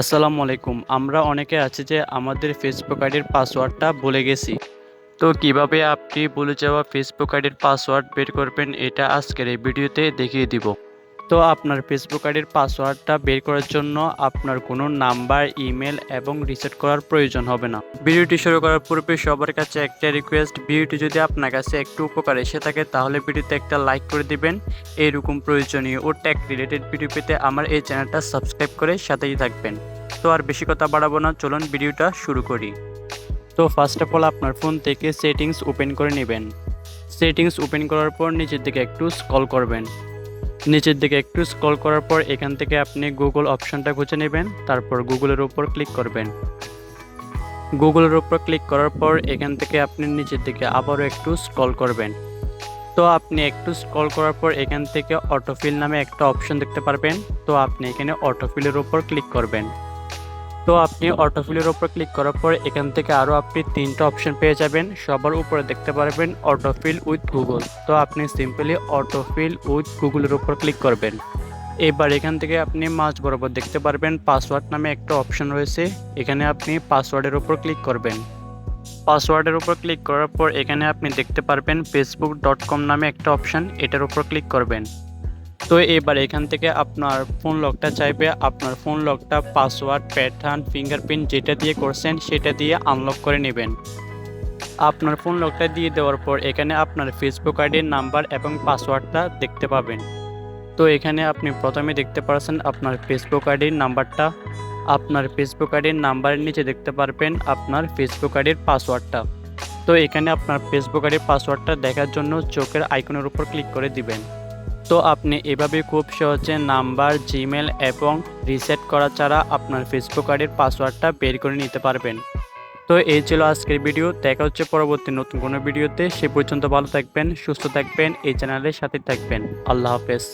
আসসালামু আলাইকুম। আমরা অনেকে আছি যে আমাদের ফেসবুক আইডির পাসওয়ার্ডটা ভুলে গেছি। তো কীভাবে আপনি ভুলে যাওয়া ফেসবুক আইডির পাসওয়ার্ড বের করবেন এটা আজকের এই ভিডিওতে দেখিয়ে দিব। তো আপনার ফেসবুক আইডির পাসওয়ার্ডটা বের করার জন্য আপনার কোনো নাম্বার ইমেল এবং রিসেট করার প্রয়োজন হবে না। ভিডিওটি শুরু করার পূর্বে সবার কাছে একটা রিকোয়েস্ট ভিডিওটি যদি আপনার কাছে একটু উপকার এসে থাকে তাহলে ভিডিওতে একটা লাইক করে দিবেন। এইরকম প্রয়োজনীয় ও ট্যাক রিলেটেড ভিডিও পেতে আমার এই চ্যানেলটা সাবস্ক্রাইব করে সাথেই থাকবেন। তো আর বেশি কথা বাড়াবো না, চলুন ভিডিওটা শুরু করি। তো ফার্স্ট অফ অল আপনার ফোন থেকে সেটিংস ওপেন করে নেবেন। সেটিংস ওপেন করার পর নিচের দিকে একটু স্ক্রল করবেন। নিচের দিকে একটু স্ক্রল করার পর এখান থেকে আপনি গুগল অপশনটা খুঁজে নেবেন, তারপর গুগলের উপর ক্লিক করবেন। গুগলের উপর ক্লিক করার পর এখান থেকে আপনি নিচের দিকে আবারও একটু স্ক্রল করবেন। তো আপনি একটু স্ক্রল করার পর এখান থেকে অটোফিল নামে একটা অপশন দেখতে পারবেন। তো আপনি এখানে অটোফিলের উপর ক্লিক করবেন। তো আপনি অটোফিলের উপর ক্লিক করার পর এখান থেকে আরও আপনি তিনটা অপশন পেয়ে যাবেন। সবার উপরে দেখতে পারবেন অটোফিল উইথ গুগল তো আপনি সিম্পলি অটোফিল উইথ গুগলের উপর ক্লিক করবেন। এবার এখান থেকে আপনি মাঝ বরাবর দেখতে পারবেন পাসওয়ার্ড নামে একটা অপশন রয়েছে। এখানে আপনি পাসওয়ার্ডের উপর ক্লিক করবেন। পাসওয়ার্ডের উপর ক্লিক করার পর এখানে আপনি দেখতে পারবেন ফেসবুক ডট কম নামে একটা অপশন এটার উপর ক্লিক করবেন। তো এবার এখান থেকে আপনার ফোন লকটা চাইবে, আপনার ফোন লকটা পাসওয়ার্ড প্যাটার্ন ফিঙ্গারপ্রিন্ট যেটা দিয়ে করছেন সেটা দিয়ে আনলক করে নেবেন। আপনার ফোন লকটা দিয়ে দেওয়ার পর এখানে আপনার ফেসবুক আইডির নাম্বার এবং পাসওয়ার্ডটা দেখতে পাবেন। তো এখানে আপনি প্রথমে দেখতে পাচ্ছেন আপনার ফেসবুক আইডির নাম্বারটা আপনার ফেসবুক আইডির নাম্বারের নিচে দেখতে পারবেন আপনার ফেসবুক আইডির পাসওয়ার্ডটা তো এখানে আপনার ফেসবুক আইডির পাসওয়ার্ডটা দেখার জন্য চোখের আইকনের উপর ক্লিক করে দিবেন। তো আপনি এভাবে খুব সহজে নাম্বার, জিমেল এবং রিসেট করা ছাড়া আপনার ফেসবুক আইডির পাসওয়ার্ডটা বের করে নিতে পারবেন। তো এই ছিল আজকের ভিডিও। দেখা হচ্ছে পরবর্তী নতুন কোনো ভিডিওতে। সে পর্যন্ত ভালো থাকবেন, সুস্থ থাকবেন, এই চ্যানেলের সাথে থাকবেন। আল্লাহ হাফেজ।